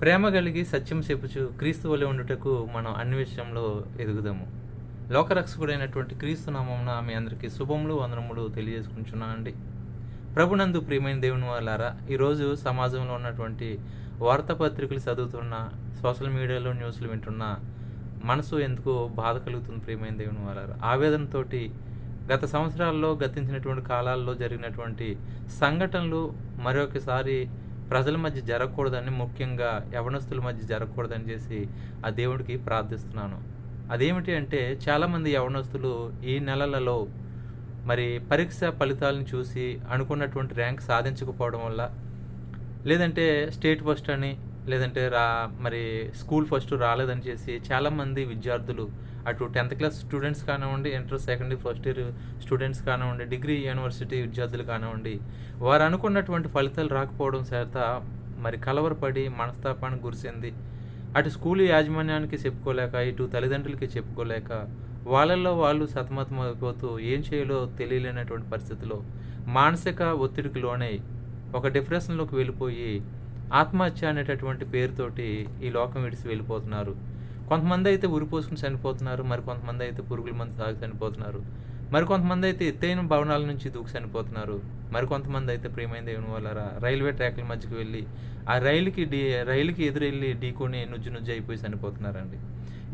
ప్రేమ కలిగి సత్యం చెప్పుచు క్రీస్తు వలె ఉండుటకు మనం అన్ని విషయంలో ఎదుగుదాము. లోకరక్షకుడైనటువంటి క్రీస్తు నామమున మీ అందరికీ శుభములు వందనములు తెలియజేసుకుంటున్నానండి. ప్రభునందు ప్రియమైన దేవుని వాళ్ళారా ఈరోజు సమాజంలో ఉన్నటువంటి వార్తాపత్రికలు చదువుతున్న సోషల్ మీడియాలో న్యూస్లు వింటున్న మనసు ఎందుకో బాధ కలుగుతుంది ప్రియమైన దేవుని వాళ్ళారా ఆవేదనతోటి గత సంవత్సరాల్లో గతించినటువంటి కాలాల్లో జరిగినటువంటి సంఘటనలు మరొకసారి ప్రజల మధ్య జరగకూడదని ముఖ్యంగా యవనస్తుల మధ్య జరగకూడదని చేసి ఆ దేవుడికి ప్రార్థిస్తున్నాను. అదేమిటి అంటే చాలామంది యవనస్తులు ఈ నెలలలో మరి పరీక్ష ఫలితాలను చూసి అనుకున్నటువంటి ర్యాంక్ సాధించకపోవడం వల్ల లేదంటే స్టేట్ ఫస్ట్ అని లేదంటే రా మరి స్కూల్ ఫస్ట్ రాలేదని చేసి చాలామంది విద్యార్థులు అటు టెన్త్ క్లాస్ స్టూడెంట్స్ కానివ్వండి inter secondary first year students కానివ్వండి డిగ్రీ యూనివర్సిటీ విద్యార్థులు కానివ్వండి వారు అనుకున్నటువంటి ఫలితాలు రాకపోవడం చేత మరి కలవరపడి మనస్తాపానికి గురిసింది అటు స్కూల్ యాజమాన్యానికి చెప్పుకోలేక ఇటు తల్లిదండ్రులకి చెప్పుకోలేక వాళ్ళల్లో వాళ్ళు సతమతం అయిపోతూ ఏం చేయాలో తెలియలేనటువంటి పరిస్థితిలో మానసిక ఒత్తిడికి లోనై ఒక డిప్రెషన్లోకి వెళ్ళిపోయి ఆత్మహత్య అనేటటువంటి పేరుతోటి ఈ లోకం విడిచి వెళ్ళిపోతున్నారు. కొంతమంది అయితే ఉరిపోసుకుని చనిపోతున్నారు మరి కొంతమంది అయితే పురుగుల మంది తాగి చనిపోతున్నారు మరి కొంతమంది అయితే ఎత్తైన భవనాల నుంచి దూకి చనిపోతున్నారు మరి కొంతమంది అయితే ప్రియమైన దేవుని వల్ల రైల్వే ట్రాక్ల మధ్యకి వెళ్ళి ఆ రైలుకి డీ రైలుకి ఎదురెళ్ళి ఢీకొని నుజ్జు నుజ్జు అయిపోయి చనిపోతున్నారండి.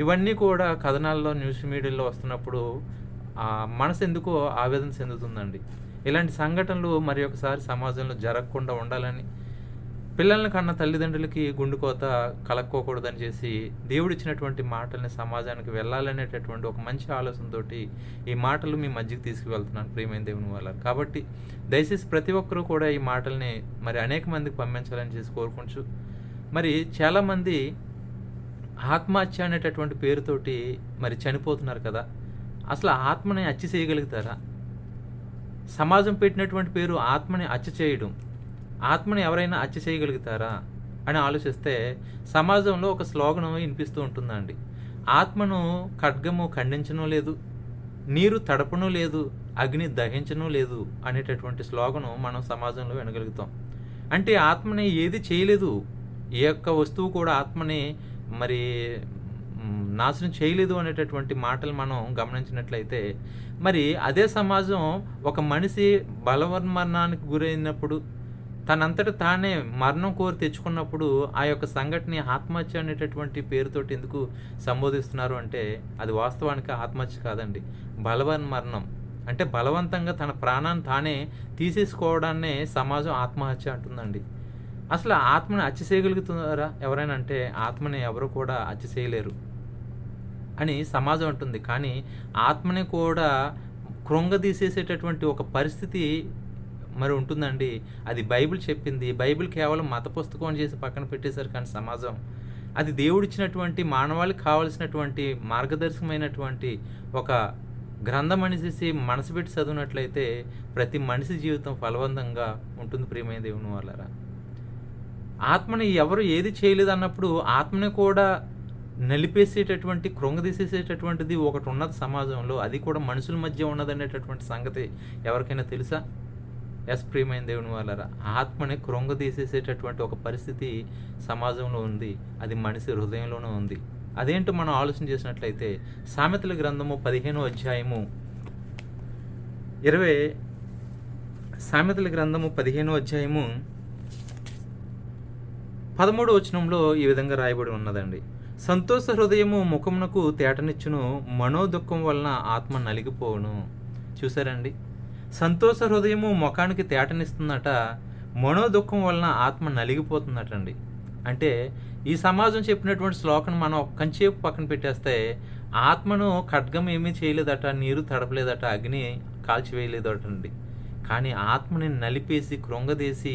ఇవన్నీ కూడా కథనాల్లో న్యూస్ మీడియాలో వస్తున్నప్పుడు మనసు ఎందుకో ఆవేదన చెందుతుందండి. ఇలాంటి సంఘటనలు మరి ఒకసారి సమాజంలో జరగకుండా ఉండాలని పిల్లల్ని కన్న తల్లిదండ్రులకి గుండెకోత కలక్కోకూడదని చేసి దేవుడిచ్చినటువంటి మాటల్ని సమాజానికి వెళ్ళాలనేటటువంటి ఒక మంచి ఆలోచనతోటి ఈ మాటలు మీ మధ్యకి తీసుకువెళ్తున్నాను ప్రియమైన దేవుని వల్ల కాబట్టి దయచేసి ప్రతి ఒక్కరూ కూడా ఈ మాటల్ని మరి అనేక మందికి పంపించాలని చేసి కోరుకుంటూ మరి చాలామంది ఆత్మహత్య అనేటటువంటి పేరుతోటి మరి చనిపోతున్నారు కదా అసలు ఆత్మని హత్య చేయగలుగుతారా? సమాజం పెట్టినటువంటి పేరు ఆత్మని హత్య చేయడం ఆత్మని ఎవరైనా హత్య చేయగలుగుతారా అని ఆలోచిస్తే సమాజంలో ఒక స్లోగనం వినిపిస్తూ ఉంటుందండి. ఆత్మను ఖడ్గము ఖండించడం లేదు నీరు తడపను లేదు అగ్ని దహించను లేదు అనేటటువంటి స్లోగను మనం సమాజంలో వినగలుగుతాం. అంటే ఆత్మని ఏది చేయలేదు ఏ యొక్క వస్తువు కూడా ఆత్మని మరి నాశనం చేయలేదు అనేటటువంటి మాటలు మనం గమనించినట్లయితే మరి అదే సమాజం ఒక మనిషి బలవర్మరణానికి గురైనప్పుడు తనంతట తానే మరణం కోరి తెచ్చుకున్నప్పుడు ఆ యొక్క సంఘటన ఆత్మహత్య అనేటటువంటి పేరుతోటి ఎందుకు సంబోధిస్తున్నారు అంటే అది వాస్తవానికి ఆత్మహత్య కాదండి. బలవన్ మరణం. అంటే బలవంతంగా తన ప్రాణాన్ని తానే తీసేసుకోవడాన్నే సమాజం ఆత్మహత్య అంటుందండి. అసలు ఆత్మని హత్య చేయగలుగుతున్నారా ఎవరైనా అంటే ఆత్మని ఎవరు కూడా హత్య చేయలేరు అని సమాజం అంటుంది. కానీ ఆత్మని కూడా కృంగదీసేసేటటువంటి ఒక పరిస్థితి మరి ఉంటుందండి. అది బైబిల్ చెప్పింది. బైబిల్ కేవలం మత పుస్తకం అని చేసి పక్కన పెట్టేశారు కానీ సమాజం. అది దేవుడిచ్చినటువంటి మానవాళికి కావలసినటువంటి మార్గదర్శకమైనటువంటి ఒక గ్రంథం అనేసి మనసు పెట్టి చదివినట్లయితే ప్రతి మనిషి జీవితం ఫలవంతంగా ఉంటుంది ప్రియమైన దేవుని వాళ్ళరా ఆత్మని ఎవరు ఏది చేయలేదు అన్నప్పుడు ఆత్మని కూడా నలిపేసేటటువంటి కృంగదీసేసేటటువంటిది ఒకటి ఉన్నది సమాజంలో. అది కూడా మనుషుల మధ్య ఉన్నదనేటటువంటి సంగతి ఎవరికైనా తెలుసా? ఎస్ ప్రియమైన దేవుని వాళ్ళరా? ఆత్మని కృంగదీసేసేటటువంటి ఒక పరిస్థితి సమాజంలో ఉంది. అది మనిషి హృదయంలోనూ ఉంది. అదేంటో మనం ఆలోచన చేసినట్లయితే సామెతల గ్రంథము పదిహేనో అధ్యాయము ఇరవై సామెతల గ్రంథము పదిహేనో అధ్యాయము పదమూడు వచనంలో ఈ విధంగా రాయబడి ఉన్నదండి. సంతోష హృదయము ముఖమునకు తేటనిచ్చును మనోదుఖం వలన ఆత్మ నలిగిపోవును. చూసారండి సంతోష హృదయము ముఖానికి తేటనిస్తుందట. మనోదుఖం వలన ఆత్మ నలిగిపోతుందటండి. అంటే ఈ సమాజం చెప్పినటువంటి శ్లోకం మనం ఒక్కంచేపు పక్కన పెట్టేస్తే ఆత్మను ఖడ్గం ఏమీ చేయలేదట నీరు తడపలేదట అగ్ని కాల్చివేయలేదటండి. కానీ ఆత్మని నలిపేసి కృంగదేసి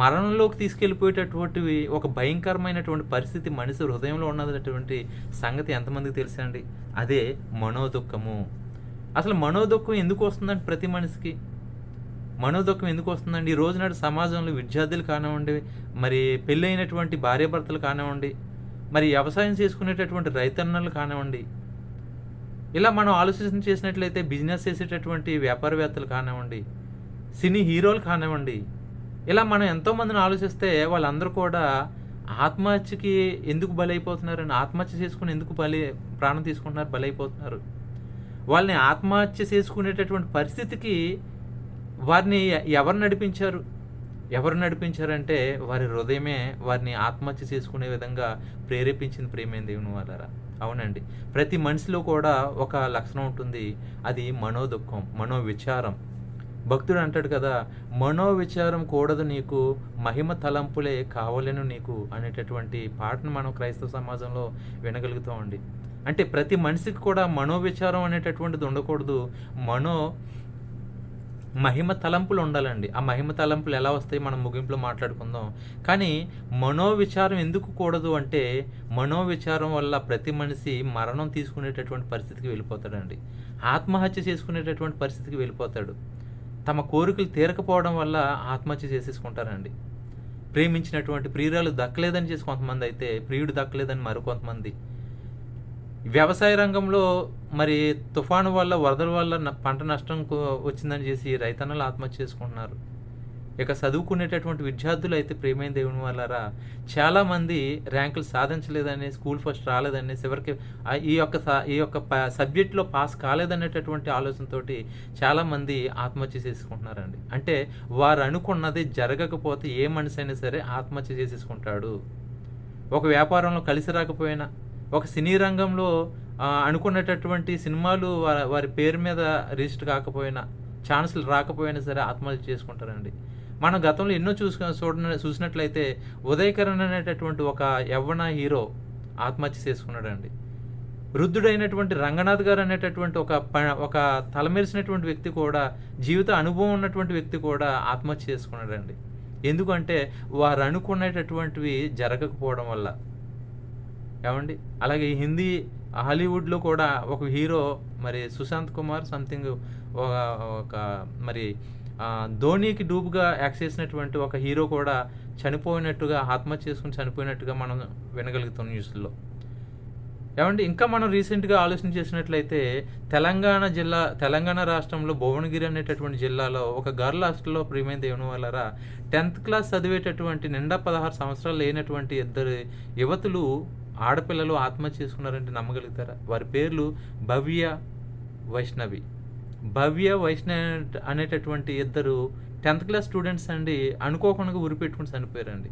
మరణంలోకి తీసుకెళ్ళిపోయేటటువంటి ఒక భయంకరమైనటువంటి పరిస్థితి మనిషి హృదయంలో ఉన్నటువంటి సంగతి ఎంతమందికి తెలుసండి? అదే మనోదుఖము అసలు మనోదుఖం ఎందుకు వస్తుందండి ప్రతి మనిషికి? మనోదుఖం ఎందుకు వస్తుందండి? ఈ రోజునాడు సమాజంలో విద్యార్థులు కానివ్వండి మరి పెళ్ళైనటువంటి భార్యాభర్తలు కానివ్వండి మరి వ్యవసాయం చేసుకునేటటువంటి రైతన్నలు కానివ్వండి ఇలా మనం ఆలోచన చేసినట్లయితే బిజినెస్ చేసేటటువంటి వ్యాపారవేత్తలు కానివ్వండి సినీ హీరోలు కానివ్వండి ఇలా మనం ఎంతోమందిని ఆలోచిస్తే వాళ్ళందరూ కూడా ఆత్మహత్యకి ఎందుకు బలైపోతున్నారని ఆత్మహత్య చేసుకుని ఎందుకు బలి ప్రాణం తీసుకుంటున్నారు? బలైపోతున్నారు. వాళ్ళని ఆత్మహత్య చేసుకునేటటువంటి పరిస్థితికి వారిని ఎవరు నడిపించారు? ఎవరు నడిపించారంటే వారి హృదయమే వారిని ఆత్మహత్య చేసుకునే విధంగా ప్రేరేపించింది ప్రేమే దేవుని వాళ్ళరా అవునండి. ప్రతి మనిషిలో కూడా ఒక లక్షణం ఉంటుంది. అది మనోదుఖం మనోవిచారం. భక్తుడు అంటాడు కదా మనోవిచారం కూడదు నీకు మహిమ తలంపులే కావలేను నీకు అనేటటువంటి పాటను మనం క్రైస్తవ సమాజంలో వినగలుగుతామండి. అంటే ప్రతి మనిషికి కూడా మనోవిచారం అనేటటువంటిది ఉండకూడదు. మనో మహిమ తలంపులు ఉండాలండి. ఆ మహిమ తలంపులు ఎలా వస్తాయి మనం ముగింపులో మాట్లాడుకుందాం. కానీ మనోవిచారం ఎందుకు కూడదు అంటే మనోవిచారం వల్ల ప్రతి మనిషి మరణం తీసుకునేటటువంటి పరిస్థితికి వెళ్ళిపోతాడండి. ఆత్మహత్య చేసుకునేటటువంటి పరిస్థితికి వెళ్ళిపోతాడు. తమ కోరికలు తీరకపోవడం వల్ల ఆత్మహత్య చేసేసుకుంటారండి. ప్రేమించినటువంటి ప్రియురాలు దక్కలేదని చేసి కొంతమంది అయితే ప్రియుడు దక్కలేదని మరికొంతమంది. వ్యవసాయ రంగంలో మరి తుఫాను వల్ల వరదల వల్ల పంట నష్టం వచ్చిందని చేసి రైతన్నలు ఆత్మహత్య చేసుకుంటున్నారు. ఇక చదువుకునేటటువంటి విద్యార్థులు అయితే ప్రేమైన దేవుని వల్లరా చాలామంది ర్యాంకులు సాధించలేదని స్కూల్ ఫస్ట్ రాలేదని చివరికి ఈ యొక్క ఈ యొక్క సబ్జెక్ట్లో పాస్ కాలేదనేటటువంటి ఆలోచనతో చాలామంది ఆత్మహత్య చేసుకుంటున్నారండి. అంటే వారు అనుకున్నది జరగకపోతే ఏ మనిషి అయినా సరే ఆత్మహత్య చేసేసుకుంటాడు. ఒక వ్యాపారంలో కలిసి రాకపోయినా ఒక సినీ రంగంలో అనుకున్నటటువంటి సినిమాలు వారి వారి పేరు మీద రిజిస్టర్ కాకపోయినా ఛాన్సులు రాకపోయినా సరే ఆత్మహత్య చేసుకుంటారండి. మనం గతంలో ఎన్నో చూసుకు చూడ చూసినట్లయితే ఉదయకరణ్ అనేటటువంటి ఒక యవ్వన హీరో ఆత్మహత్య చేసుకున్నాడండి. వృద్ధుడైనటువంటి రంగనాథ్ గారు అనేటటువంటి ఒక ప- ఒక తలమెరిసినటువంటి వ్యక్తి కూడా జీవిత అనుభవం ఉన్నటువంటి వ్యక్తి కూడా ఆత్మహత్య చేసుకున్నాడండి. ఎందుకంటే వారు అనుకునేటటువంటివి జరగకపోవడం వల్ల. ఏమండి? అలాగే హిందీ హాలీవుడ్లో కూడా ఒక హీరో మరి సుశాంత్ కుమార్ సంథింగ్ ఒక ఒక మరి ధోనీకి డూబ్గా యాక్ట్ చేసినటువంటి ఒక హీరో కూడా చనిపోయినట్టుగా ఆత్మహత్య చేసుకుని చనిపోయినట్టుగా మనం వినగలుగుతాం న్యూస్లో. ఏమండి? ఇంకా మనం రీసెంట్గా ఆలోచన చేసినట్లయితే తెలంగాణ జిల్లా తెలంగాణ రాష్ట్రంలో భువనగిరి అనేటటువంటి జిల్లాలో ఒక గర్ల్ హాస్టల్లో ప్రియమైన దేవుని వల్లరా టెన్త్ క్లాస్ చదివేటటువంటి నిండా పదహారు సంవత్సరాలు లేనటువంటి ఇద్దరు యువతులు ఆడపిల్లలు ఆత్మహత్య చేసుకున్నారంటే నమ్మగలుగుతారా? వారి పేర్లు భవ్య వైష్ణవి. భవ్య వైష్ణవి అనేటటువంటి ఇద్దరు టెన్త్ క్లాస్ స్టూడెంట్స్ అండి అనుకోకుండా ఉరిపెట్టుకుని చనిపోయారండి.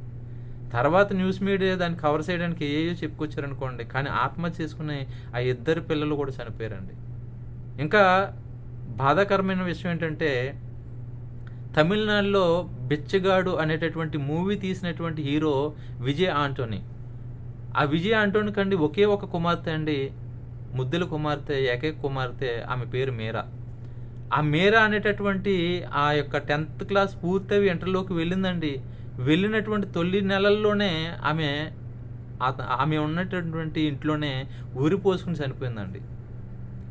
తర్వాత న్యూస్ మీడియా దాన్ని కవర్ చేయడానికి ఏయో చెప్పుకొచ్చారనుకోండి కానీ ఆత్మహత్య చేసుకునే ఆ ఇద్దరు పిల్లలు కూడా చనిపోయారండి. ఇంకా బాధాకరమైన విషయం ఏంటంటే తమిళనాడులో బిచ్చగాడు అనేటటువంటి మూవీ తీసినటువంటి హీరో విజయ్ ఆంటోనీ. ఆ విజయ ఆంటోనీ కండి ఒకే ఒక కుమార్తె అండి ముద్దుల కుమార్తె ఏకైక కుమార్తె ఆమె పేరు మీరా. ఆ మీరా అనేటటువంటి ఆ యొక్క టెన్త్ క్లాస్ పూర్తయి ఇంటర్లోకి వెళ్ళిందండి. వెళ్ళినటువంటి తొలి నెలల్లోనే ఆమె ఆమె ఉన్నటువంటి ఇంట్లోనే ఊరి పోసుకుని చనిపోయిందండి.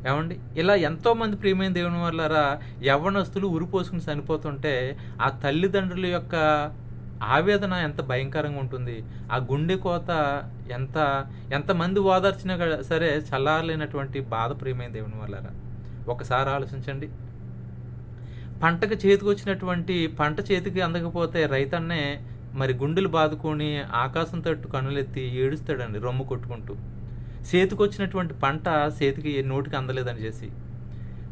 ఏమండి? ఇలా ఎంతోమంది ప్రియమైన దేవుని వల్లరా యవ్వనస్తులు ఉరిపోసుకుని చనిపోతుంటే ఆ తల్లిదండ్రుల యొక్క ఆవేదన ఎంత భయంకరంగా ఉంటుంది. ఆ గుండె కోత ఎంత ఎంతమంది ఓదార్చినా సరే చల్లారలేనటువంటి బాధ ప్రియమైన దేవుని వల్లరా. ఒకసారి ఆలోచించండి. పంటకు చేతికొచ్చినటువంటి పంట చేతికి అందకపోతే రైతన్నే మరి గుండెలు బాదుకొని ఆకాశం తట్టు కనులెత్తి ఏడుస్తాడండి రొమ్ము కొట్టుకుంటూ. చేతికొచ్చినటువంటి పంట చేతికి నోటికి అందలేదని చేసి.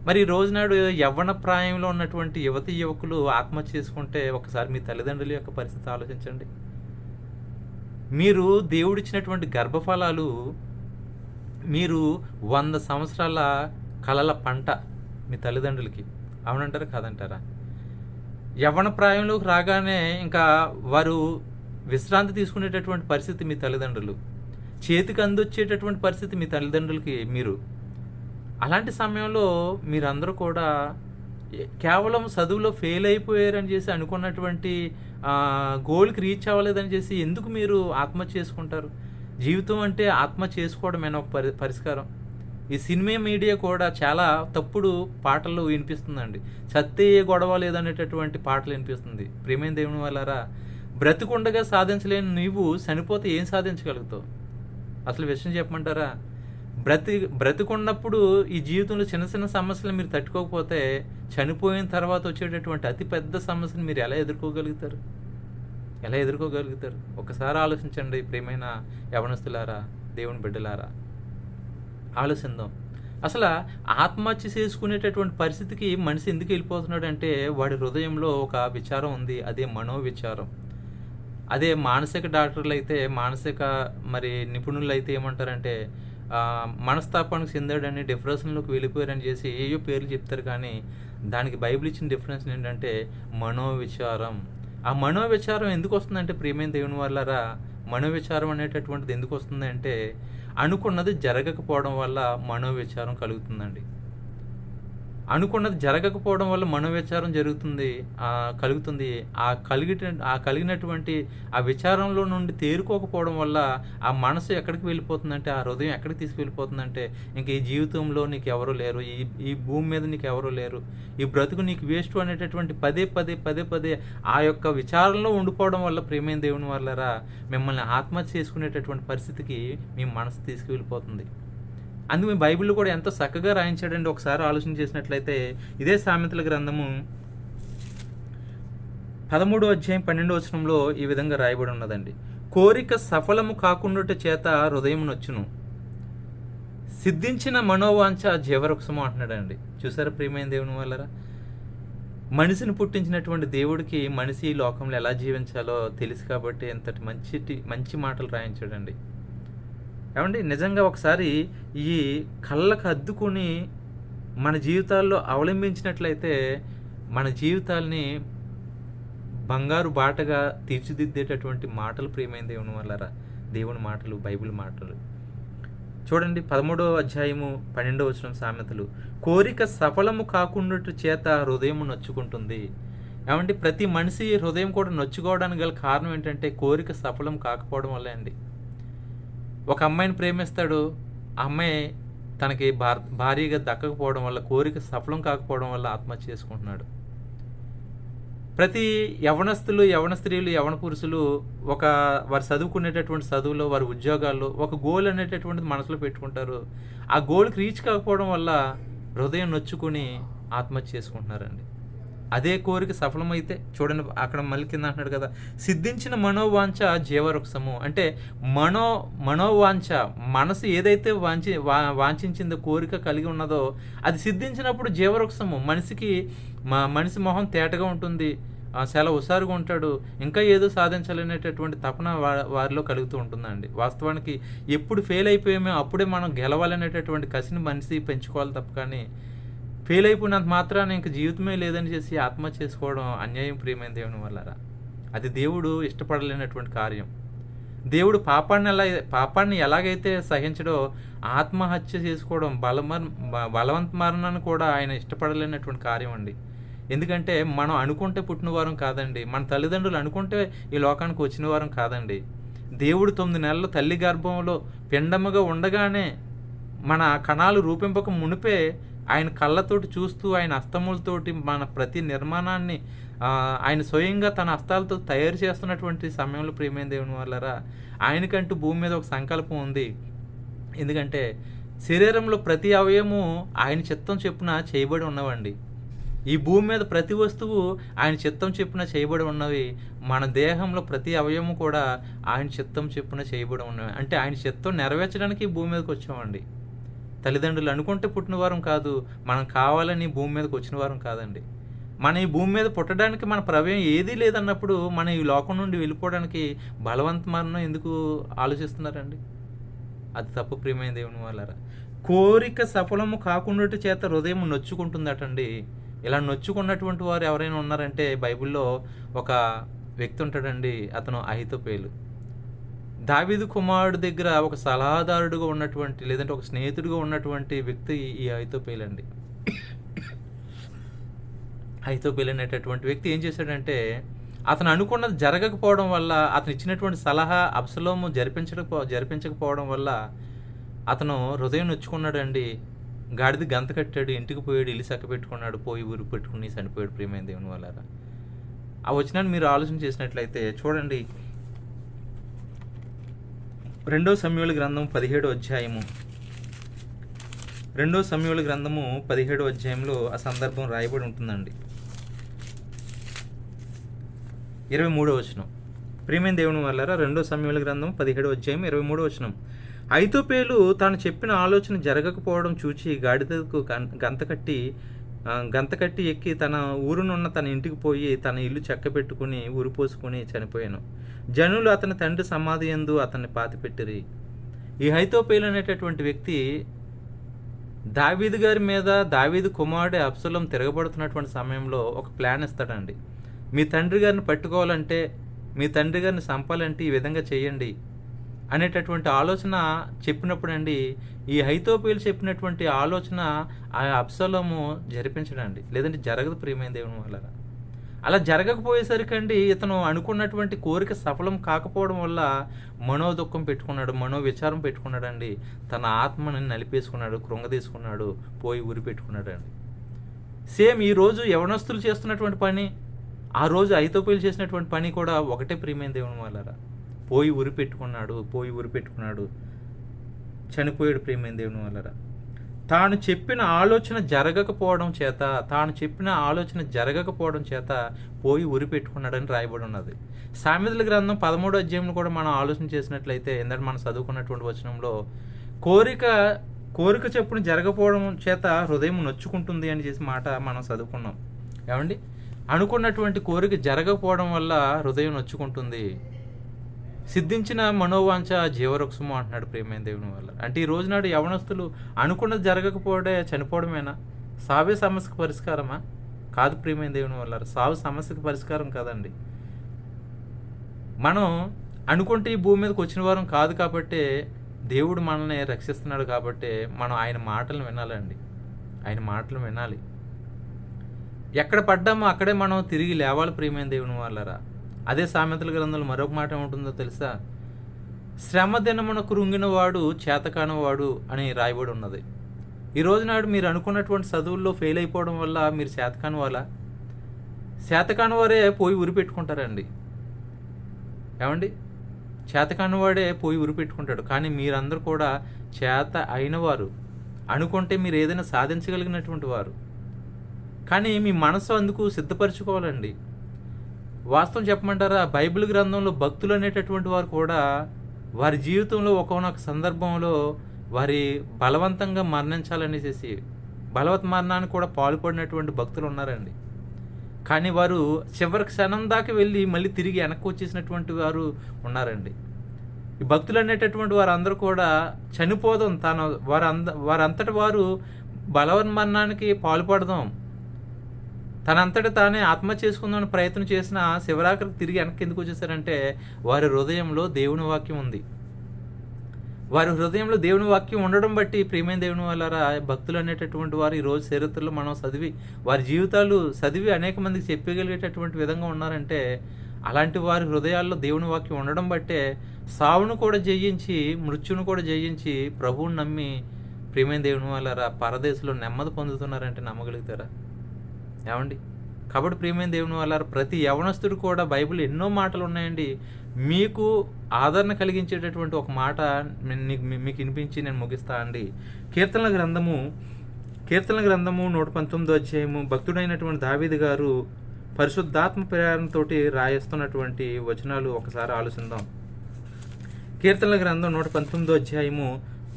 మరి రోజునాడు యవ్వన ప్రాయంలో ఉన్నటువంటి యువతి యువకులు ఆత్మహత్య చేసుకుంటే ఒకసారి మీ తల్లిదండ్రుల యొక్క పరిస్థితి ఆలోచించండి. మీరు దేవుడిచ్చినటువంటి గర్భఫలాలు మీరు వంద సంవత్సరాల కలల పంట మీ తల్లిదండ్రులకి అవునంటారా కాదంటారా? యవ్వన ప్రాయంలోకి రాగానే ఇంకా వారు విశ్రాంతి తీసుకునేటటువంటి పరిస్థితి మీ తల్లిదండ్రులు. చేతికి అందొచ్చేటటువంటి పరిస్థితి మీ తల్లిదండ్రులకి మీరు. అలాంటి సమయంలో మీరందరూ కూడా కేవలం చదువులో ఫెయిల్ అయిపోయారని చేసి అనుకున్నటువంటి గోల్కి రీచ్ అవ్వలేదని చేసి ఎందుకు మీరు ఆత్మహత్య చేసుకుంటారు? జీవితం అంటే ఆత్మహత్య చేసుకోవడమేనా ఒక పరి పరిష్కారం. ఈ సినిమా మీడియా కూడా చాలా తప్పుడు పాటలు వినిపిస్తుందండి. సత్తే ఏ గొడవ లేదనేటటువంటి పాటలు వినిపిస్తుంది. ప్రేమైన దేవుని వల్లరా బ్రతికుండగా సాధించలేని నీవు చనిపోతే ఏం సాధించగలుగుతావు? అసలు విషయం చెప్పమంటారా? బ్రతి బ్రతికున్నప్పుడు ఈ జీవితంలో చిన్న చిన్న సమస్యలు మీరు తట్టుకోకపోతే చనిపోయిన తర్వాత వచ్చేటటువంటి అతి పెద్ద సమస్యను మీరు ఎలా ఎదుర్కోగలుగుతారు? ఎలా ఎదుర్కోగలుగుతారు? ఒకసారి ఆలోచించండి ప్రేమైన యవనస్తులారా దేవుని బిడ్డలారా. ఆలోచిందాం అసలు ఆత్మహత్య చేసుకునేటటువంటి పరిస్థితికి మనిషి ఎందుకు వెళ్ళిపోతున్నాడు అంటే వాడి హృదయంలో ఒక విచారం ఉంది అదే మనోవిచారం. అదే మానసిక డాక్టర్లు అయితే మానసిక మరి నిపుణులు అయితే ఏమంటారంటే మనస్తాపానికి చెందాడని డిప్రెషన్లోకి వెళ్ళిపోయారని చేసి ఏయో పేర్లు చెప్తారు కానీ దానికి బైబిల్ ఇచ్చిన డిఫరెన్స్ ఏంటంటే మనోవిచారం. ఆ మనోవిచారం ఎందుకు వస్తుందంటే ప్రియమైన దేవుని వల్లరా మనోవిచారం అనేటటువంటిది ఎందుకు వస్తుంది అంటే అనుకున్నది జరగకపోవడం వల్ల మనోవిచారం కలుగుతుందండి. అనుకున్నది జరగకపోవడం వల్ల మనోవిచారం జరుగుతుంది కలుగుతుంది. ఆ కలిగి ఆ కలిగినటువంటి ఆ విచారంలో నుండి తేరుకోకపోవడం వల్ల ఆ మనసు ఎక్కడికి వెళ్ళిపోతుందంటే ఆ హృదయం ఎక్కడికి తీసుకువెళ్ళిపోతుందంటే ఇంక ఈ జీవితంలో నీకు ఎవరు లేరు ఈ ఈ భూమి మీద నీకు ఎవరు లేరు ఈ బ్రతుకు నీకు వేస్ట్ అనేటటువంటి పదే పదే పదే పదే ఆ యొక్క విచారంలో ఉండిపోవడం వల్ల ప్రేమైన దేవుని వల్లరా మిమ్మల్ని ఆత్మహత్య చేసుకునేటటువంటి పరిస్థితికి మీ మనసు తీసుకువెళ్ళిపోతుంది. అందుకు మీ కూడా ఎంతో చక్కగా రాయించాడండి ఒకసారి ఆలోచన చేసినట్లయితే ఇదే సామెతల గ్రంథము పదమూడో అధ్యాయం పన్నెండో వచనంలో ఈ విధంగా రాయబడి ఉన్నదండి. కోరిక సఫలము కాకుండా చేత హృదయం నొచ్చును. సిద్ధించిన మనోవాంఛ జీవవృక్షము అంటున్నాడండి. చూసారా ప్రియమైన దేవుని వాళ్ళరా? మనిషిని పుట్టించినటువంటి దేవుడికి మనిషి ఈ లోకంలో ఎలా జీవించాలో తెలుసు కాబట్టి ఎంతటి మంచి మంచి మాటలు రాయించాడండి. ఏమండి? నిజంగా ఒకసారి ఈ కళ్ళకు అద్దుకొని మన జీవితాల్లో అవలంబించినట్లయితే మన జీవితాల్ని బంగారు బాటగా తీర్చిదిద్దేటటువంటి మాటలు ప్రియమైన దేవుని వల్లరా దేవుని మాటలు బైబిల్ మాటలు. చూడండి పదమూడవ అధ్యాయము పన్నెండవ వచనం సామెతలు. కోరిక సఫలము కాకుండా చేత హృదయం నొచ్చుకుంటుంది. ఏమంటే ప్రతి మనిషి హృదయం కూడా నొచ్చుకోవడానికి గల కారణం ఏంటంటే కోరిక సఫలం కాకపోవడం వల్లే అండి. ఒక అమ్మాయిని ప్రేమిస్తాడు. ఆ అమ్మాయి తనకి భార్ భారీగా దక్కకపోవడం వల్ల కోరిక సఫలం కాకపోవడం వల్ల ఆత్మహత్య చేసుకుంటున్నాడు. ప్రతి యవనస్తులు యవన స్త్రీలు యవన పురుషులు ఒక వారు చదువుకునేటటువంటి చదువులో వారి ఉద్యోగాల్లో ఒక గోల్ అనేటటువంటిది మనసులో పెట్టుకుంటారు. ఆ గోల్కి రీచ్ కాకపోవడం వల్ల హృదయం నొచ్చుకుని ఆత్మహత్య చేసుకుంటున్నారండి. అదే కోరిక సఫలమైతే చూడండి అక్కడ మళ్ళీ కింద అంటున్నాడు కదా సిద్ధించిన మనోవాంఛ జీవరుక్షము. అంటే మనో మనోవాంఛ మనసు ఏదైతే వాంచి వా వాంఛించిందో కోరిక కలిగి ఉన్నదో అది సిద్ధించినప్పుడు జీవరుక్షము. మనిషికి మా మనిషి మొహం తేటగా ఉంటుంది చాలా హుషారుగా ఉంటాడు ఇంకా ఏదో సాధించాలనేటటువంటి తపన వా- వారిలో కలుగుతూ ఉంటుందండి. వాస్తవానికి ఎప్పుడు ఫెయిల్ అయిపోయామో అప్పుడే మనం గెలవాలనేటటువంటి కసిని మనిషి పెంచుకోవాలి తప్ప కానీ ఫెయిల్ అయిపోయినంత మాత్రాన ఇంక జీవితమే లేదని చేసి ఆత్మహత్య చేసుకోవడం అన్యాయం ప్రియమైన దేవుని వల్లరా. అది దేవుడు ఇష్టపడలేనటువంటి కార్యం. దేవుడు పాపాన్ని ఎలా పాపాన్ని ఎలాగైతే సహించడో ఆత్మహత్య చేసుకోవడం బలమర్ బలవంత మరణాన్ని కూడా ఆయన ఇష్టపడలేనటువంటి కార్యం అండి. ఎందుకంటే మనం అనుకుంటే పుట్టిన వారం కాదండి. మన తల్లిదండ్రులు అనుకుంటే ఈ లోకానికి వచ్చిన వారం కాదండి. దేవుడు తొమ్మిది నెలలు తల్లి గర్భంలో పిండముగా ఉండగానే మన కణాలు రూపింపక మునిపే ఆయన కళ్ళతోటి చూస్తూ ఆయన హస్తములతోటి మన ప్రతి నిర్మాణాన్ని ఆయన స్వయంగా తన హస్తాలతో తయారు చేస్తున్నటువంటి సమయంలో ప్రేమైన దేవుని వల్లరా ఆయనకంటూ భూమి మీద ఒక సంకల్పం ఉంది. ఎందుకంటే శరీరంలో ప్రతి అవయము ఆయన చిత్తం చెప్పున చేయబడి ఉన్నవండి. ఈ భూమి మీద ప్రతి వస్తువు ఆయన చిత్తం చెప్పున చేయబడి ఉన్నవి మన దేహంలో ప్రతి అవయము కూడా ఆయన చిత్తం చెప్పున చేయబడి ఉన్నవి. అంటే ఆయన చిత్తం నెరవేర్చడానికి భూమి మీదకి వచ్చామండి. తల్లిదండ్రులు అనుకుంటే పుట్టిన వారం కాదు మనం కావాలని భూమి మీదకి వచ్చిన వారం కాదండి. మన ఈ భూమి మీద పుట్టడానికి మన ప్రవేయం ఏదీ లేదన్నప్పుడు మన ఈ లోకం నుండి వెళ్ళిపోవడానికి బలవంతమరణం ఎందుకు ఆలోచిస్తున్నారండి? అది తప్పు ప్రియమైన దేవుని వాళ్ళరా కోరిక సఫలము కాకుండా చేత హృదయం నొచ్చుకుంటుందటండి. ఇలా నొచ్చుకున్నటువంటి వారు ఎవరైనా ఉన్నారంటే బైబిల్లో ఒక వ్యక్తి ఉంటాడండి అతను అహితోపేలు. దావీదు కుమారుడు దగ్గర ఒక సలహాదారుడుగా ఉన్నటువంటి లేదంటే ఒక స్నేహితుడిగా ఉన్నటువంటి వ్యక్తి ఈ అహితోపేలు పేలండి అహితోపేలు అనేటటువంటి వ్యక్తి ఏం చేశాడంటే అతను అనుకున్నది జరగకపోవడం వల్ల అతను ఇచ్చినటువంటి సలహా అప్సలోము జరిపించకపో జరిపించకపోవడం వల్ల అతను హృదయం నొచ్చుకున్నాడండి. గాడిది గంత కట్టాడు ఇంటికి పోయాడు ఇల్లు చక్క పెట్టుకున్నాడు పోయి ఊరు పెట్టుకుని చనిపోయాడు ప్రియమైన దేవుని వల్ల ఆ వచ్చినాన్ని మీరు ఆలోచన చేసినట్లయితే చూడండి రెండో సమయుల గ్రంథం పదిహేడో అధ్యాయము. రెండో సమయుల గ్రంథము పదిహేడో అధ్యాయంలో ఆ సందర్భం రాయబడి ఉంటుందండి. ఇరవై మూడో వచనం. ప్రేమైన దేవుని వల్లరా రెండో సమయంలో గ్రంథం పదిహేడు అధ్యాయం ఇరవై మూడు వచనం. ఐతోపేలు తాను చెప్పిన ఆలోచన జరగకపోవడం చూచి గాడిదకు గం- గంత కట్టి గంత కట్టి ఎక్కి తన ఊరునున్న తన ఇంటికి పోయి తన ఇల్లు చెక్క పెట్టుకుని ఊరిపోసుకుని చనిపోయాను. జనులు అతని తండ్రి సమాధి ఎందు అతన్ని పాతిపెట్టిరి. ఈ హైతోపేలు అనేటటువంటి వ్యక్తి దావీదు గారి మీద దావీదు కుమారుడు అప్సలం తిరగబడుతున్నటువంటి సమయంలో ఒక ప్లాన్ ఇస్తాడండి. మీ తండ్రి గారిని పట్టుకోవాలంటే మీ తండ్రి గారిని చంపాలంటే ఈ విధంగా చేయండి అనేటటువంటి ఆలోచన చెప్పినప్పుడండి ఈ హైతోపేలు చెప్పినటువంటి ఆలోచన ఆ అప్సలము జరిపించడండి. లేదంటే జరగదు ప్రియమైన దేవుని వల్ల అలా జరగకపోయేసరికండి ఇతను అనుకున్నటువంటి కోరిక సఫలం కాకపోవడం వల్ల మనోదుఖం పెట్టుకున్నాడు మనో విచారం పెట్టుకున్నాడండి. తన ఆత్మని నలిపేసుకున్నాడు కృంగదీసుకున్నాడు పోయి ఉరి పెట్టుకున్నాడండి. సేమ్ ఈ రోజు యవనస్తులు చేస్తున్నటువంటి పని ఆ రోజు ఐతోపీలు చేసినటువంటి పని కూడా ఒకటే ప్రియమైన దేవుని వాళ్ళరా? పోయి ఉరి పెట్టుకున్నాడు పోయి ఉరి పెట్టుకున్నాడు. చనిపోయాడు ప్రియమైన దేవుని వాళ్ళరా? తాను చెప్పిన ఆలోచన జరగకపోవడం చేత తాను చెప్పిన ఆలోచన జరగకపోవడం చేత పోయి ఉరి పెట్టుకున్నాడని రాయబడి ఉన్నది. సామెతల గ్రంథం పదమూడో అధ్యాయంలో కూడా మనం ఆలోచన చేసినట్లయితే ఎందుకంటే మనం చదువుకున్నటువంటి వచనంలో కోరిక కోరిక చెప్పున జరగకపోవడం చేత హృదయం నొచ్చుకుంటుంది అని చేసి మాట మనం చదువుకున్నాం. ఏమండి? అనుకున్నటువంటి కోరిక జరగకపోవడం వల్ల హృదయం నొచ్చుకుంటుంది. సిద్ధించిన మనోవాంఛ జీవవృక్షము అంటున్నాడు ప్రేమైన దేవుని వల్ల. అంటే ఈ రోజునాడు యవనస్తులు అనుకున్నది జరగకపోవడే చనిపోవడమేనా? సావే సమస్యకు పరిష్కారమా? కాదు ప్రేమైన దేవుని వల్ల. సావు సమస్యకు పరిష్కారం కాదండి. మనం అనుకుంటే ఈ భూమి మీదకి వచ్చిన వారం కాదు కాబట్టి దేవుడు మనల్ని రక్షిస్తున్నాడు కాబట్టి మనం ఆయన మాటలు వినాలండి. ఆయన మాటలు వినాలి. ఎక్కడ పడ్డామో అక్కడే మనం తిరిగి లేవాలి ప్రియమైన దేవుని వాళ్ళరా అదే సామెతల గ్రంథంలో మరొక మాట ఏముంటుందో తెలుసా? శ్రమ దినమున కృంగిన వాడు చేతకానివాడు అని రాయబడి ఉన్నది. ఈ రోజు నాడు మీరు అనుకున్నటువంటి చదువుల్లో ఫెయిల్ అయిపోవడం వల్ల మీరు చేతకాని వాళ్ళ చేతకాని వారే పోయి ఉరి పెట్టుకుంటారండి. ఏమండి? చేతకాని వాడే పోయి ఉరి పెట్టుకుంటాడు. కానీ మీరందరూ కూడా చేత అయినవారు. అనుకుంటే మీరు ఏదైనా సాధించగలిగినటువంటి వారు. కానీ మీ మనసు అందుకు సిద్ధపరచుకోవాలండి. వాస్తవం చెప్పమంటారా? బైబిల్ గ్రంథంలో భక్తులు అనేటటువంటి వారు కూడా వారి జీవితంలో ఒకనొక సందర్భంలో వారి బలవంతంగా మరణించాలనేసేసి బలవత్ మరణానికి కూడా పాల్పడినటువంటి భక్తులు ఉన్నారండి. కానీ వారు చివరి క్షణం దాకా వెళ్ళి మళ్ళీ తిరిగి వెనక్కి వచ్చేసినటువంటి వారు ఉన్నారండి. ఈ భక్తులు అనేటటువంటి వారందరూ కూడా చనిపోదాం. తాను వారంద వారంతటి వారు బలవన్మరణానికి పాల్పడదాం. తనంతట తానే ఆత్మ చేసుకుందామని ప్రయత్నం చేసిన శివరాకరికి తిరిగి వెనక్కి ఎందుకు వచ్చేసారంటే వారి హృదయంలో దేవుని వాక్యం ఉంది. వారి హృదయంలో దేవుని వాక్యం ఉండడం బట్టి ప్రియమైన దేవుని వాళ్ళారా భక్తులు అనేటటువంటి వారు ఈరోజు రోజు చరిత్రలో మనం చదివి వారి జీవితాలు చదివి అనేక మందికి చెప్పగలిగేటటువంటి విధంగా ఉన్నారంటే అలాంటి వారి హృదయాల్లో దేవుని వాక్యం ఉండడం బట్టే సావును కూడా జయించి మృత్యును కూడా జయించి ప్రభువుని నమ్మి ప్రియమైన దేవుని వాళ్ళారా పరదేశంలో నెమ్మది పొందుతున్నారంటే నమ్మగలుగుతారా? ఏమండి? కాబట్టి ప్రియమైన దేవుని వల్ల ప్రతి యవనస్తుడు కూడా బైబిల్ ఎన్నో మాటలు ఉన్నాయండి మీకు ఆదరణ కలిగించేటటువంటి ఒక మాట మీకు వినిపించి నేను ముగిస్తా అండి. కీర్తనల గ్రంథము కీర్తనల గ్రంథము నూట పంతొమ్మిదో అధ్యాయము భక్తుడైనటువంటి దావీది గారు పరిశుద్ధాత్మ ప్రేరణతో రాయిస్తున్నటువంటి వచనాలు ఒకసారి ఆలోచిద్దాం. కీర్తనల గ్రంథం నూట పంతొమ్మిదో అధ్యాయము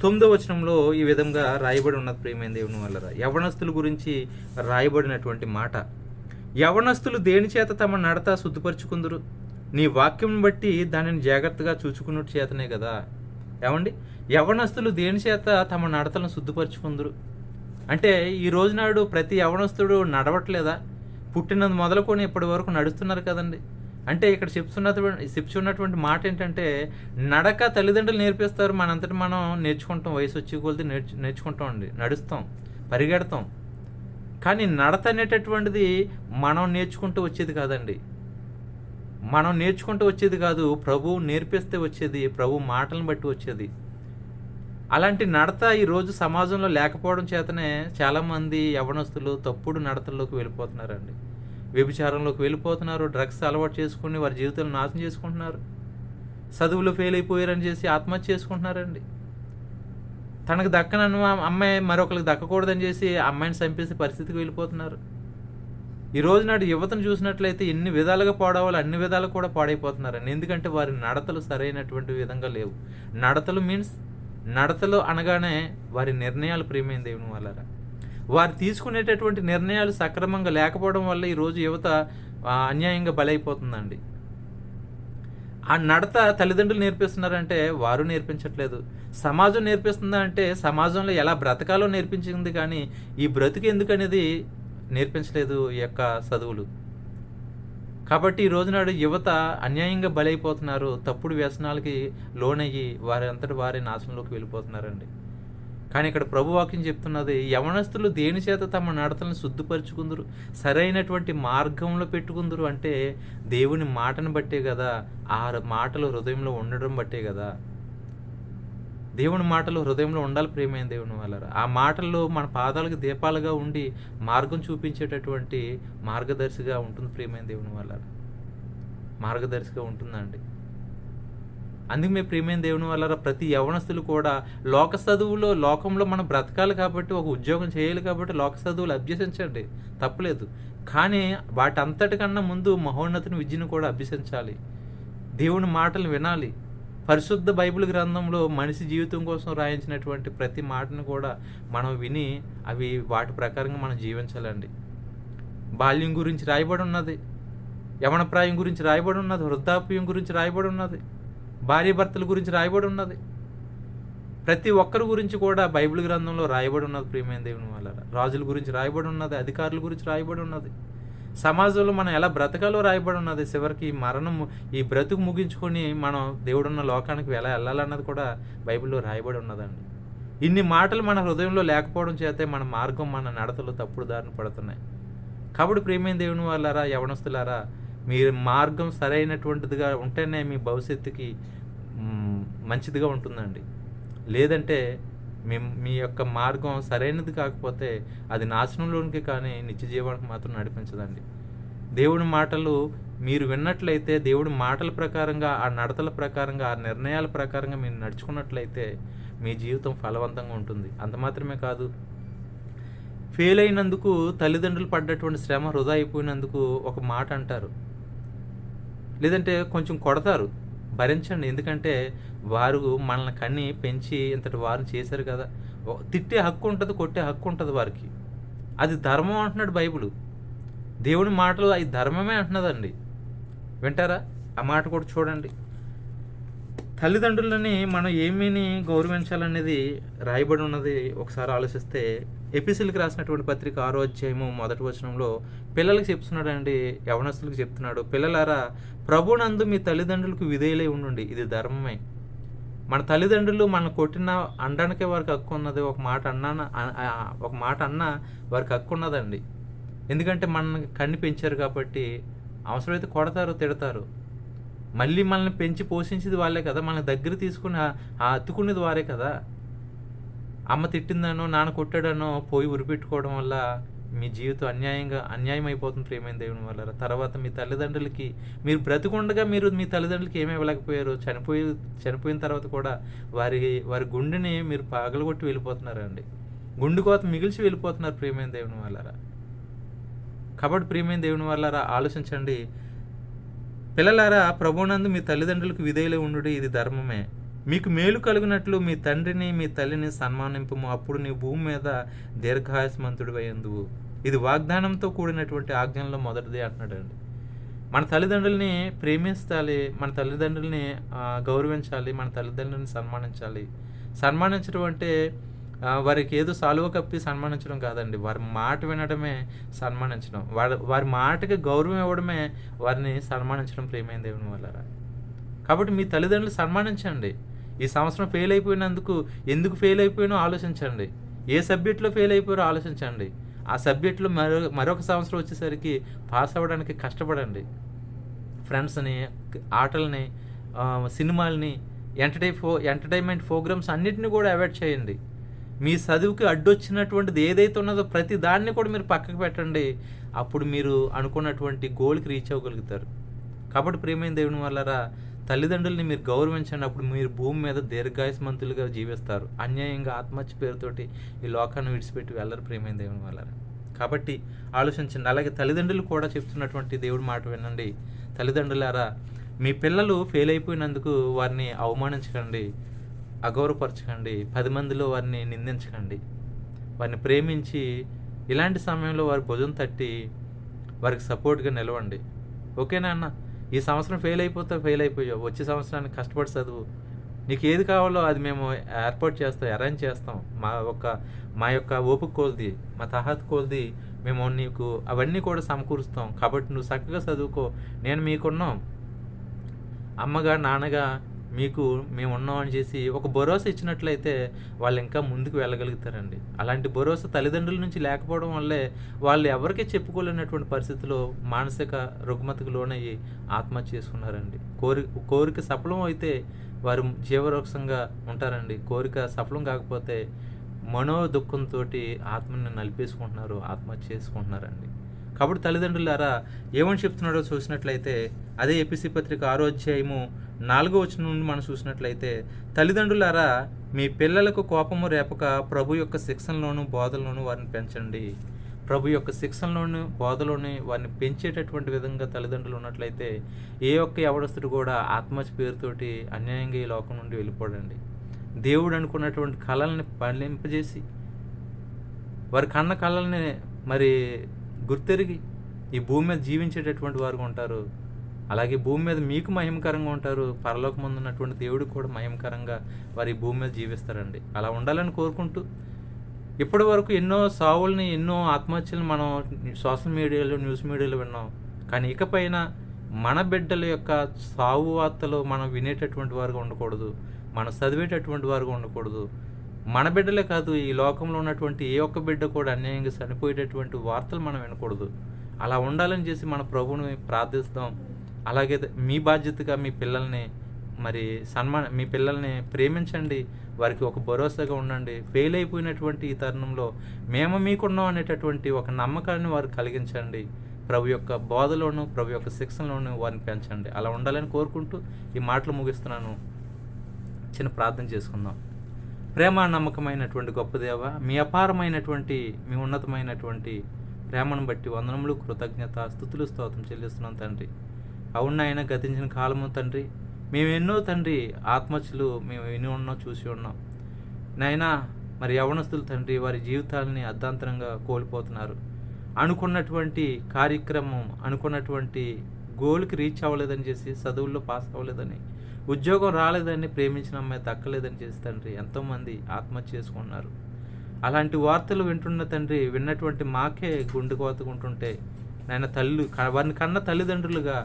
తొమ్మిదో వచనంలో ఈ విధంగా రాయబడి ఉన్నది ప్రియమైన దేవుని వల్ల యవనస్తుల గురించి రాయబడినటువంటి మాట. యవనస్తులు దేని చేత తమ నడత శుద్ధిపరుచుకుందరు? నీ వాక్యం బట్టి దానిని జాగ్రత్తగా చూచుకున్నట్టు చేతనే కదా. ఏమండి? యవనస్తులు దేని చేత తమ నడతలను శుద్ధిపరుచుకుందరు? అంటే ఈ రోజునాడు ప్రతి యవనస్తుడు నడవట్లేదా? పుట్టినది మొదలుకొని ఇప్పటి వరకు నడుస్తున్నారు కదండి. అంటే ఇక్కడ చెప్తున్నటువంటి చెప్తున్నటువంటి మాట ఏంటంటే నడక తల్లిదండ్రులు నేర్పిస్తారు మనంతటి మనం నేర్చుకుంటాం వయసు వచ్చి కొలిది నేర్చు నేర్చుకుంటాం అండి నడుస్తాం పరిగెడతాం. కానీ నడత అనేటటువంటిది మనం నేర్చుకుంటూ వచ్చేది కాదండి. మనం నేర్చుకుంటూ వచ్చేది కాదు ప్రభు నేర్పిస్తే వచ్చేది ప్రభు మాటలను బట్టి వచ్చేది. అలాంటి నడత ఈరోజు సమాజంలో లేకపోవడం చేతనే చాలామంది యవనస్తులు తప్పుడు నడతల్లోకి వెళ్ళిపోతున్నారండి. వ్యభిచారంలోకి వెళ్ళిపోతున్నారు డ్రగ్స్ అలవాటు చేసుకుని వారి జీవితాలను నాశనం చేసుకుంటున్నారు. చదువులో ఫెయిల్ అయిపోయారని చేసి ఆత్మహత్య చేసుకుంటున్నారండి. తనకు దక్కనన్న అమ్మాయి మరొకరికి దక్కకూడదని చేసి అమ్మాయిని చంపేసే పరిస్థితికి వెళ్ళిపోతున్నారు. ఈ రోజు నాడు యువతను చూసినట్లయితే ఎన్ని విధాలుగా పాడవాలో అన్ని విధాలు కూడా పాడైపోతున్నారండి. ఎందుకంటే వారి నడతలు సరైనటువంటి విధంగా లేవు. నడతలు మీన్స్ నడతలు అనగానే వారి నిర్ణయాలు ప్రేమైన దేవుని వాళ్ళరా? వారు తీసుకునేటటువంటి నిర్ణయాలు సక్రమంగా లేకపోవడం వల్ల ఈరోజు యువత అన్యాయంగా బలైపోతుందండి. ఆ నడత తల్లిదండ్రులు నేర్పిస్తున్నారంటే వారు నేర్పించట్లేదు. సమాజం నేర్పిస్తుందా అంటే సమాజంలో ఎలా బ్రతకాలో నేర్పించింది కానీ ఈ బ్రతుకు ఎందుకనేది నేర్పించలేదు ఈ యొక్క చదువులు. కాబట్టి ఈ రోజునాడు యువత అన్యాయంగా బలైపోతున్నారు తప్పుడు వ్యసనాలకి లోనయ్యి వారి అంతటి వారి నాశనంలోకి వెళ్ళిపోతున్నారండి. కానీ ఇక్కడ ప్రభు వాక్యం చెప్తున్నది యవనస్తులు దేని చేత తమ నడతలను శుద్ధిపరుచుకుందరు? సరైనటువంటి మార్గంలో పెట్టుకుందరు అంటే దేవుని మాటను బట్టే కదా ఆ మాటలు హృదయంలో ఉండడం బట్టే కదా. దేవుని మాటలు హృదయంలో ఉండాలి ప్రేమైన దేవుని వాళ్ళరా. ఆ మాటల్లో మన పాదాలకు దీపాలుగా ఉండి మార్గం చూపించేటటువంటి మార్గదర్శిగా ఉంటుంది ప్రేమైన దేవుని వాళ్ళరా. మార్గదర్శిగా ఉంటుందండి. అందుకు మేము ప్రేమైన దేవుని వల్ల ప్రతి యవనస్తులు కూడా లోక చదువులో లోకంలో మనం బ్రతకాలి కాబట్టి ఒక ఉద్యోగం చేయాలి కాబట్టి లోక చదువులు అభ్యసించండి. తప్పలేదు. కానీ వాటంతటికన్నా ముందు మహోన్నతుని విద్యను కూడా అభ్యసించాలి. దేవుని మాటలు వినాలి. పరిశుద్ధ బైబిల్ గ్రంథంలో మనిషి జీవితం కోసం రాయించినటువంటి ప్రతి మాటను కూడా మనం విని అవి వాటి ప్రకారంగా మనం జీవించాలండి. బాల్యం గురించి రాయబడి ఉన్నది. యవనప్రాయం గురించి రాయబడి ఉన్నది. వృద్ధాప్యం గురించి రాయబడి ఉన్నది. భార్యాభర్తల గురించి రాయబడి ఉన్నది. ప్రతి ఒక్కరి గురించి కూడా బైబిల్ గ్రంథంలో రాయబడి ఉన్నది ప్రియమైన దేవుని వల్ల రాజుల గురించి రాయబడి ఉన్నది అధికారుల గురించి రాయబడి ఉన్నది. సమాజంలో మనం ఎలా బ్రతకాలో రాయబడి ఉన్నది. చివరికి మరణం ఈ బ్రతుకు ముగించుకొని మనం దేవుడున్న లోకానికి ఎలా వెళ్ళాలన్నది కూడా బైబిల్లో రాయబడి ఉన్నదండి. ఇన్ని మాటలు మన హృదయంలో లేకపోవడం చేతే మన మార్గం మన నడతలు తప్పుడు దారిన పడుతున్నాయి. కాబట్టి ప్రేమైన దేవుని వాళ్ళారా యవనస్తులారా మీ మార్గం సరైనటువంటిదిగా ఉంటేనే మీ భవిష్యత్తుకి మంచిదిగా ఉంటుందండి. లేదంటే మీ మీ యొక్క మార్గం సరైనది కాకపోతే అది నాశనంలోనికి కానీ నిత్య జీవానికి మాత్రం నడిపించదండి. దేవుడి మాటలు మీరు విన్నట్లయితే దేవుడి మాటల ప్రకారంగా ఆ నడతల ప్రకారంగా ఆ నిర్ణయాల ప్రకారంగా మీరు నడుచుకున్నట్లయితే మీ జీవితం ఫలవంతంగా ఉంటుంది. అంత మాత్రమే కాదు ఫెయిల్ అయినందుకు తల్లిదండ్రులు పడ్డటువంటి శ్రమ వృధా అయిపోయినందుకు ఒక మాట అంటారు. లేదంటే కొంచెం కొడతారు. భరించండి. ఎందుకంటే వారు మనల్ని కన్ని పెంచి ఇంతటి వారు చేశారు కదా. తిట్టే హక్కు ఉంటుంది కొట్టే హక్కు ఉంటుంది వారికి. అది ధర్మం అంటున్నాడు బైబిల్. దేవుని మాటలు అది ధర్మమే అంటున్నదండి. వింటారా? ఆ మాట కూడా చూడండి. తల్లిదండ్రులని మనం ఏమీని గౌరవించాలనేది రాయబడి ఉన్నది ఒకసారి ఆలోచిస్తే ఎపిసిల్కి రాసినటువంటి పత్రిక ఆరో అధ్యాయము మొదటి వచనంలో పిల్లలకి చెప్తున్నాడండి యవనస్తులకు చెప్తున్నాడు పిల్లలారా ప్రభునందు మీ తల్లిదండ్రులకు విధేయులై ఉండండి. ఇది ధర్మమే. మన తల్లిదండ్రులు మన కొట్టిన అనడానికే వారికి హక్కు ఉన్నది. ఒక మాట అన్నా ఒక మాట అన్నా వారికి హక్కు ఉన్నదండి. ఎందుకంటే మనల్ని కన్ని పెంచారు కాబట్టి అవసరమైతే కొడతారు తిడతారు. మళ్ళీ మనల్ని పెంచి పోషించేది వాళ్ళే కదా. మన దగ్గర తీసుకుని ఆ అత్తుకునేది వారే కదా. అమ్మ తిట్టిందనో నాన్న కొట్టాడనో పోయి ఉరిపెట్టుకోవడం వల్ల మీ జీవితం అన్యాయంగా అన్యాయం అయిపోతుంది ప్రేమైన దేవుని వల్ల. తర్వాత మీ తల్లిదండ్రులకి మీరు బ్రతికుండగా మీరు మీ తల్లిదండ్రులకి ఏమీ ఇవ్వలేకపోయారు. చనిపోయి చనిపోయిన తర్వాత కూడా వారి వారి గుండెని మీరు పగలగొట్టి వెళ్ళిపోతున్నారండి. గుండె కోత మిగిల్చి వెళ్ళిపోతున్నారు ప్రేమైన దేవుని వల్లరా కాబట్టి ప్రియమైన దేవుని వల్లరా ఆలోచించండి. పిల్లలారా ప్రభునందు మీ తల్లిదండ్రులకు విధేయులు ఉండు ఇది ధర్మమే. మీకు మేలు కలిగినట్లు మీ తండ్రిని మీ తల్లిని సన్మానింపము. అప్పుడు నీ భూమి మీద దీర్ఘాయుస్మంతుడు అయ్యందువు ఇది వాగ్దానంతో కూడినటువంటి ఆజ్ఞల్లో మొదటిది అంటున్నాడండి. మన తల్లిదండ్రుల్ని ప్రేమించాలి మన తల్లిదండ్రుల్ని గౌరవించాలి మన తల్లిదండ్రుల్ని సన్మానించాలి. సన్మానించడం అంటే వారికి ఏదో సాలువ కప్పి సన్మానించడం కాదండి. వారి మాట వినడమే సన్మానించడం. వారి వారి మాటకి గౌరవం ఇవ్వడమే వారిని సన్మానించడం ప్రేమైన దేవుని వల్ల. కాబట్టి మీ తల్లిదండ్రులు సన్మానించండి. ఈ సంవత్సరం ఫెయిల్ అయిపోయినందుకు ఎందుకు ఫెయిల్ అయిపోయినో ఆలోచించండి. ఏ సబ్జెక్ట్లో ఫెయిల్ అయిపోయారో ఆలోచించండి. ఆ సబ్జెక్ట్లో మరో మరొక సంవత్సరం వచ్చేసరికి పాస్ అవ్వడానికి కష్టపడండి. ఫ్రెండ్స్ని ఆటలని సినిమాలని సినిమాల్ని ఎంటర్టై ఫో ఎంటర్టైన్మెంట్ ప్రోగ్రామ్స్ అన్నిటిని కూడా అవాయిడ్ చేయండి. మీ చదువుకి అడ్డొచ్చినటువంటిది ఏదైతే ఉన్నదో ప్రతి దాన్ని కూడా మీరు పక్కకు పెట్టండి. అప్పుడు మీరు అనుకున్నటువంటి గోల్కి రీచ్ అవ్వగలుగుతారు. కాబట్టి ప్రేమైన దేవుని వల్లరా తల్లిదండ్రుల్ని మీరు గౌరవించండి అప్పుడు మీరు భూమి మీద దీర్ఘాయుస్మంతులుగా జీవిస్తారు. అన్యాయంగా ఆత్మహత్య పేరుతోటి ఈ లోకాన్ని విడిచిపెట్టి వెళ్ళరు ప్రేమైన దేవుని వెళ్ళరు కాబట్టి ఆలోచించండి. అలాగే తల్లిదండ్రులు కూడా చెప్తున్నటువంటి దేవుడి మాట వినండి. తల్లిదండ్రులారా మీ పిల్లలు ఫెయిల్ అయిపోయినందుకు వారిని అవమానించకండి అగౌరవపరచకండి పది మందిలో వారిని నిందించకండి. వారిని ప్రేమించి ఇలాంటి సమయంలో వారి భుజం తట్టి వారికి సపోర్ట్గా నిలవండి. ఓకేనా అన్న? ఈ సంవత్సరం ఫెయిల్ అయిపోతే ఫెయిల్ అయిపోయావు. వచ్చే సంవత్సరానికి కష్టపడి చదువు. నీకు ఏది కావాలో అది మేము ఏర్పాటు చేస్తాం అరేంజ్ చేస్తాం. మా యొక్క మా యొక్క ఓపిక కోల్ది మా తహత్ కోల్ది మేము నీకు అవన్నీ కూడా సమకూరుస్తాం. కాబట్టి నువ్వు చక్కగా చదువుకో. నేను మీకున్నాం. అమ్మగా నాన్నగా మీకు మేము ఉన్నామని చేసి ఒక భరోసా ఇచ్చినట్లయితే వాళ్ళు ఇంకా ముందుకు వెళ్ళగలుగుతారండి. అలాంటి భరోసా తల్లిదండ్రుల నుంచి లేకపోవడం వల్లే వాళ్ళు ఎవరికీ చెప్పుకోలేనటువంటి పరిస్థితిలో మానసిక రుగ్మతకు లోనయ్యి ఆత్మహత్య చేసుకున్నారండి. కోరి కోరిక సఫలం అయితే వారు జీవరోక్షంగా ఉంటారండి. కోరిక సఫలం కాకపోతే మనో దుఃఖంతో ఆత్మని నలిపేసుకుంటున్నారు ఆత్మహత్య చేసుకుంటున్నారండి. కాబట్టి తల్లిదండ్రులారా ఏమని చెప్తున్నాడో చూసినట్లయితే అదే ఎపిసి పత్రిక ఆరో అధ్యాయము నాలుగో వచ్చిన నుండి మనం చూసినట్లయితే తల్లిదండ్రులారా మీ పిల్లలకు కోపము రేపక ప్రభు యొక్క శిక్షణలోను బోధలోను వారిని పెంచండి. ప్రభు యొక్క శిక్షణలోని బోధలోని వారిని పెంచేటటువంటి విధంగా తల్లిదండ్రులు ఉన్నట్లయితే ఏ ఒక్క ఎవడస్తుడు కూడా ఆత్మహత్య పేరుతోటి అన్యాయంగా ఈ లోకం నుండి వెళ్ళిపోడండి. దేవుడు అనుకున్నటువంటి కళల్ని పలింపజేసి వారి కన్న కళల్ని మరి గుర్తెరిగి ఈ భూమి మీద జీవించేటటువంటి వారు ఉంటారు. అలాగే భూమి మీద మీకు మహిమకరంగా ఉంటారు. పరలోకముందు ఉన్నటువంటి దేవుడు కూడా మహిమకరంగా వారి భూమి మీద జీవిస్తారండి. అలా ఉండాలని కోరుకుంటూ ఇప్పటి వరకు ఎన్నో సావుల్ని ఎన్నో ఆత్మహత్యలను మనం సోషల్ మీడియాలో న్యూస్ మీడియాలో విన్నాం. కానీ ఇకపైన మన బిడ్డల యొక్క సావు వార్తలు మనం వినేటటువంటి వారుగా ఉండకూడదు. మనం చదివేటటువంటి వారుగా ఉండకూడదు. మన బిడ్డలే కాదు ఈ లోకంలో ఉన్నటువంటి ఏ ఒక్క బిడ్డ కూడా అన్యాయంగా చనిపోయేటటువంటి వార్తలు మనం వినకూడదు. అలా ఉండాలని చేసి మన ప్రభువుని ప్రార్థిస్తాం. అలాగే మీ బాధ్యతగా మీ పిల్లల్ని మరి సన్మాన మీ పిల్లల్ని ప్రేమించండి. వారికి ఒక భరోసాగా ఉండండి. ఫెయిల్ అయిపోయినటువంటి ఈ తరుణంలో మేము మీకున్నాం అనేటటువంటి ఒక నమ్మకాన్ని వారు కలిగించండి. ప్రభు యొక్క బోధలోను ప్రభు యొక్క శిక్షణలోను వారిని పెంచండి. అలా ఉండాలని కోరుకుంటూ ఈ మాటలు ముగిస్తున్నాను. చిన్న ప్రార్థన చేసుకుందాం. ప్రేమ నమ్మకమైనటువంటి గొప్ప దేవ మీ అపారమైనటువంటి మీ ఉన్నతమైనటువంటి ప్రేమను బట్టి వందనములు కృతజ్ఞత స్థుతులు స్తోత్రం చెల్లిస్తున్నాం తండ్రి. అవును గతించిన కాలము తండ్రి. మేము ఎన్నో తండ్రి ఆత్మహత్యలు మేము విని ఉన్నాం చూసి ఉన్నాం. నైనా మరి యవనస్తులు తండ్రి వారి జీవితాలని అర్ధాంతరంగా కోల్పోతున్నారు. అనుకున్నటువంటి కార్యక్రమం అనుకున్నటువంటి గోల్కి రీచ్ అవ్వలేదని చేసి చదువుల్లో పాస్ అవ్వలేదని ఉద్యోగం రాలేదని ప్రేమించిన అమ్మాయి దక్కలేదని చేసి తండ్రి ఎంతోమంది ఆత్మహత్య చేసుకున్నారు అలాంటి వార్తలు వింటున్న తండ్రి విన్నటువంటి మాకే గుండె కోతుకుంటుంటే నాయన తల్లి వారిని కన్న తల్లిదండ్రులుగా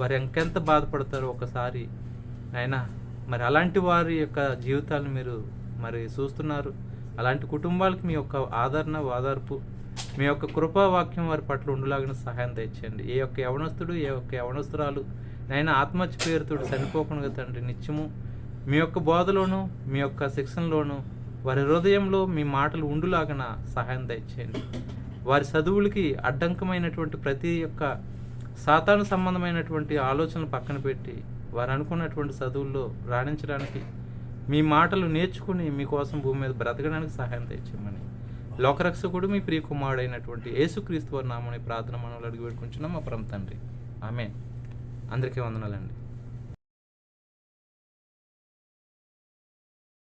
వారు ఇంకెంత బాధపడతారో ఒకసారి నాయన మరి అలాంటి వారి యొక్క జీవితాలను మీరు మరి చూస్తున్నారు. అలాంటి కుటుంబాలకి మీ యొక్క ఆదరణ ఓదార్పు మీ యొక్క కృపావాక్యం వారి పట్ల ఉండులాగిన సహాయం తెచ్చండి ఏ యొక్క యవనస్తుడు ఏ యొక్క యవనస్తురాలు నాయన ఆత్మహత్య పేరుతో చనిపోకుండా తండ్రి నిత్యము. మీ యొక్క బోధలోను మీ యొక్క శిక్షణలోను వారి హృదయంలో మీ మాటలు ఉండులాగన సహాయం దయచేయండి. వారి చదువులకి అడ్డంకమైనటువంటి ప్రతి యొక్క సాతాను సంబంధమైనటువంటి ఆలోచనలు పక్కన పెట్టి వారు అనుకున్నటువంటి చదువుల్లో రాణించడానికి మీ మాటలు నేర్చుకుని మీకోసం భూమి మీద బ్రతకడానికి సహాయం తెచ్చామని లోకరక్షకుడు మీ ప్రియకుమారుడైనటువంటి యేసుక్రీస్తు వారి నామని ప్రార్థన మనవులు అడిగి పెట్టుకుంటున్నాం మా పరమ తండ్రి. ఆమె అందరికీ వందనాలండి.